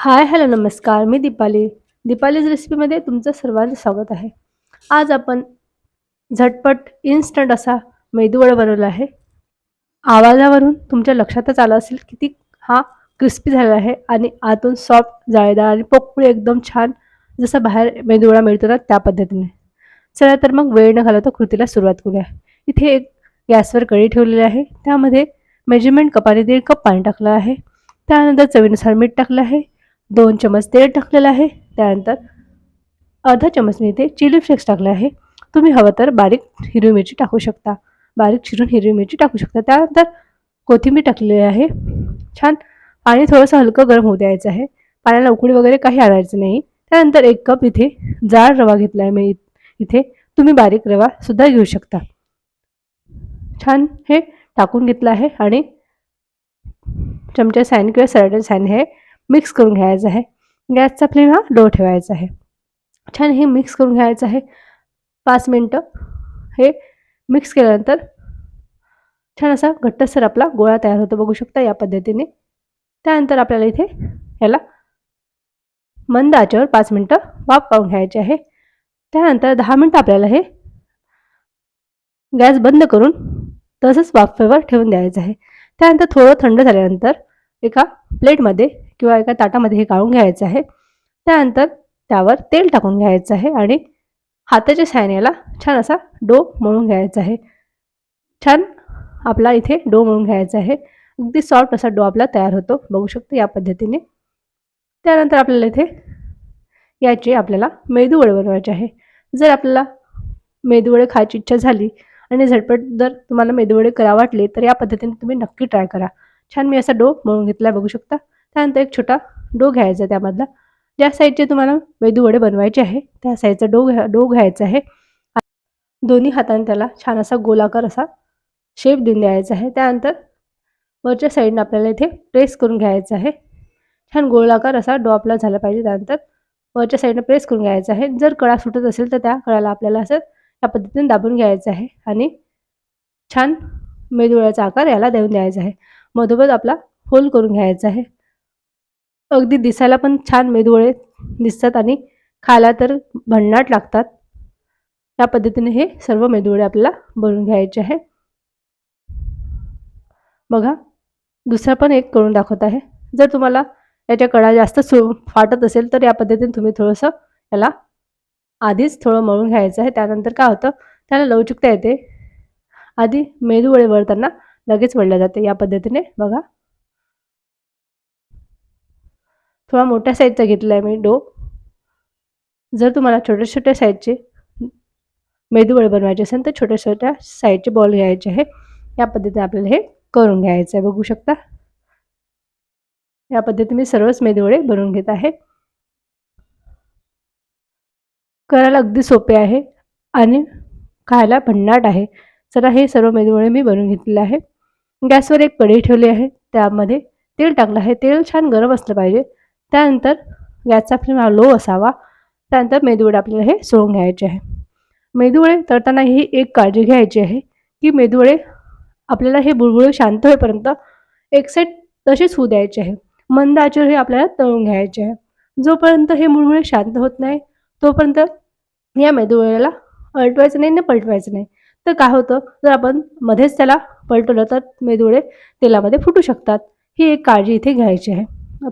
Hi hello नमस्कार. मी दीपाली. दीपालीज रेसिपीमध्ये तुमचं सर्वांचं स्वागत आहे. आज आपण झटपट इन्स्टंट असा मेदूवडा बनवला आहे. आवाजावरून तुमच्या लक्षातच आलं असेल किती हा क्रिस्पी झालेला आहे आणि आतून सॉफ्ट जाळीदार आणि पोकळी एकदम छान जसा बाहेर मेदूवडा मिळतो ना त्या पद्धतीने. चला तर मग वेळ न घालवता कृतीला सुरुवात करूया. इथे एक गॅसवर कढी ठेवलेली आहे. त्यामध्ये मेजरमेंट कपाने दीड कप पाणी टाकलं आहे. त्यानंतर चवीनुसार मीठ टाकलं आहे. दोन चमच तेल टाकलेलं आहे. त्यानंतर अर्धा चमच मी इथे चिली फ्लेक्स टाकले आहे. तुम्ही हवं तर बारीक हिरवी मिरची टाकू शकता. बारीक चिरून हिरवी मिरची टाकू शकता. त्यानंतर कोथिंबीर टाकलेली आहे. छान पाणी थोडंसं हलकं गरम होऊ द्यायचं आहे. पाण्याला उकळी वगैरे काही आणायचं नाही. त्यानंतर एक कप इथे जाड रवा घेतला आहे मी इथे. तुम्ही बारीक रवा सुद्धा घेऊ शकता. छान हे टाकून घेतलं आहे आणि चमच्या सॅन किंवा सरडन सॅन हे मिक्स करून घ्यायचं आहे. गॅसचा फ्लेम हा लो ठेवायचा आहे. छान हे मिक्स करून घ्यायचं आहे. पाच मिनटं हे मिक्स केल्यानंतर छान असा घट्टसर आपला गोळा तयार होतो. बघू शकता या पद्धतीने. त्यानंतर आपल्याला इथे ह्याला मंद आचेवर पाच मिनटं वाफ काढून घ्यायचे आहे. त्यानंतर दहा मिनटं आपल्याला हे गॅस बंद करून तसंच वाफेवर ठेवून द्यायचं आहे. त्यानंतर थोडं थंड झाल्यानंतर एका प्लेटमध्ये किंवा एका ताटामध्ये हे काढून घ्यायचं आहे. त्यानंतर त्यावर तेल टाकून घ्यायचं आहे आणि हाताच्या सायन्याला छान असा डो मळून घ्यायचा आहे. छान आपला इथे डो मळून घ्यायचा आहे. अगदी सॉफ्ट असा डो आपला तयार होतो. बघू शकतो या पद्धतीने. त्यानंतर आपल्याला इथे याचे आपल्याला मेदूवडे बनवायचे आहे. जर आपल्याला मेदूवडे खायची इच्छा झाली आणि झटपट जर तुम्हाला मेदूवडे करा वाटले तर या पद्धतीने तुम्ही नक्की ट्राय करा. छान मी असा डो मळून घेतला बघू शकता. त्यानंतर एक छोटा डो घ्यायचा त्यामधला. ज्या साईडचे तुम्हाला मेदू वडे बनवायचे आहे त्या साईडचा डो घ्या डो घ्यायचा आहे. दोन्ही हाताने त्याला छान असा गोलाकार असा शेप देऊन द्यायचा आहे. त्यानंतर वरच्या साईडनं आपल्याला इथे प्रेस करून घ्यायचं आहे. छान गोलाकार असा डो आपला झाला पाहिजे. त्यानंतर वरच्या साईडनं प्रेस करून घ्यायचा आहे. जर कळा सुटत असेल तर त्या कळाला आपल्याला असं या पद्धतीने दाबून घ्यायचं आहे आणि छान मेदुळ्याचा आकार याला देऊन द्यायचा आहे. मधोमध आपला होल करून घ्यायचा आहे. अगदी दिसायला पण छान मेदुवळे दिसतात आणि खायला तर भन्नाट लागतात. या पद्धतीने हे सर्व मेदुवडे आपल्याला बनवून घ्यायचे आहे. बघा दुसरा पण एक करून दाखवत आहे. जर तुम्हाला याच्या कडा जास्त सु फाटत असेल तर या पद्धतीने तुम्ही थोडंसं याला आधीच थोडं मळून घ्यायचं आहे. त्यानंतर काय होतं त्याला लवचिकता येते. आधी मेदूवडे वळताना लगेच वळल्या जाते. या पद्धतीने बघा. थोडा मोठ्या साईजचा घेतला आहे मी डो. जर तुम्हाला छोट्या छोट्या साईजचे मेदूवडे बनवायचे असेल तर छोट्या छोट्या साईजचे बॉल घ्यायचे आहे. या पद्धतीने आपल्याला हे करून घ्यायचं आहे. बघू शकता. या पद्धतीने मी सर्वच मेदूवडे बनवून घेत आहे. करायला अगदी सोपे आहे आणि खायला भन्नाट आहे. चला हे सर्व मेदूवडे मी बनवून घेतलेले आहे. गॅसवर एक कढई ठेवली आहे. त्यामध्ये तेल टाकलं आहे. तेल छान गरम असलं पाहिजे. त्यानंतर गॅसचा फ्लेम हा लो असावा. त्यानंतर मेदूवडे आपल्याला हे सोडून घ्यायचे आहे. मेदूवडे तळताना ही एक काळजी घ्यायची आहे की मेदूवडे आपल्याला हे बुळबुळे शांत होईपर्यंत एक सेट तसेच होऊ द्यायचे आहे. मंद आचर हे आपल्याला तळून घ्यायचे आहे. जोपर्यंत हे मुळमुळे शांत होत नाही तोपर्यंत या मेदूवड्याला अलटवायचं नाही ना पलटवायचं नाही. तर काय होतं? जर आपण मध्येच त्याला पलटवलं तर मेदूवडे तेलामध्ये फुटू शकतात. ही एक काळजी इथे घ्यायची आहे.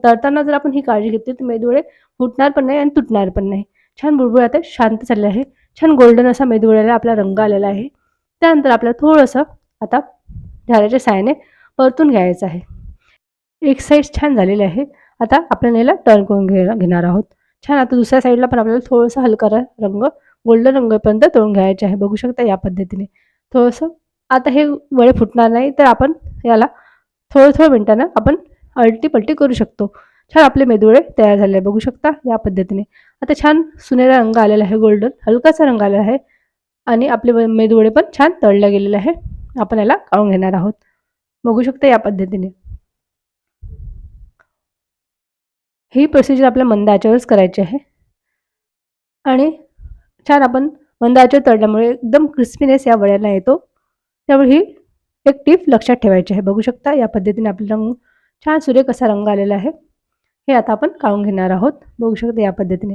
तळताना जर आपण ही काळजी घेतली तर मेदूवडे फुटणार पण नाही आणि तुटणार पण नाही. छान बुळबुळ आता शांत चालले आहे. छान गोल्डन असा मेदूवड्याला आपला रंग आलेला आहे. त्यानंतर आपल्याला थोडंसं आता झाडाच्या सायाने परतून घ्यायचं आहे. एक साईड छान झालेली आहे. आता आपण याला टर्न करून घे घेणार आहोत. छान आता दुसऱ्या साईडला पण आपल्याला थोडंसं हलका रंग गोल्डन रंगपर्यंत तळून घ्यायचे आहे. बघू शकता या पद्धतीने. थोडंसं आता हे वळे फुटणार नाही तर आपण याला थोडं थोडं मिनटानं आपण अलटीपलटी करू शकतो. छान आपले मेदुळे तयार झाले बघू शकता या पद्धतीने. आता छान सुनेरा रंग आलेला आहे गोल्डन हलकासा रंग आलेला आहे. आणि आपले मेदुळे पण छान तळले गेलेले आहे. आपण याला काढून घेणार आहोत. बघू शकता या पद्धतीने. ही प्रोसिजर आपल्या मंद आचेवरच करायची आहे. आणि छान आपण मंद आचेवर तळल्यामुळे एकदम क्रिस्पीनेस या वड्याला येतो. त्यामुळे ही एक टीप लक्षात ठेवायची आहे. बघू शकता या पद्धतीने आपले रंग छान सूर्य कसा रंग आलेला आहे हे आता आपण काढून घेणार आहोत. बघू शकता या पद्धतीने.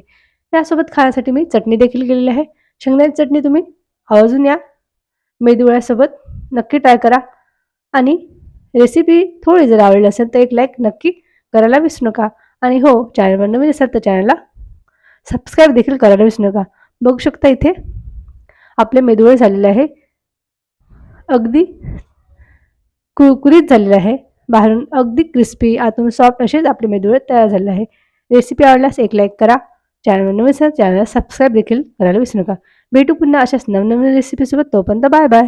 यासोबत खाण्यासाठी मी चटणी देखील केलेली आहे. शेंगदाण्याची चटणी तुम्ही आवर्जून या मेदुळ्यासोबत नक्की ट्राय करा. आणि रेसिपी थोडी जर आवडली असेल तर एक लाईक नक्की करायला विसरू नका. आणि हो चॅनलवर नवीन असाल तर चॅनलला सबस्क्राईब देखील करायला विसरू नका. बघू शकता इथे आपले मेदुळे झालेले आहे. अगदी कुरकुरीत झालेलं आहे. बाहेरून अगदी क्रिस्पी आतून सॉफ्ट असेच आपले मेदूवडे तयार झाले आहे. रेसिपी आवडल्यास एक लाईक करा. चॅनलवर नवीन सर चॅनलला सबस्क्राईब देखील करायला विसरू नका. भेटू पुन्हा अशाच नवनवीन रेसिपीसोबत तोपर्यंत बाय बाय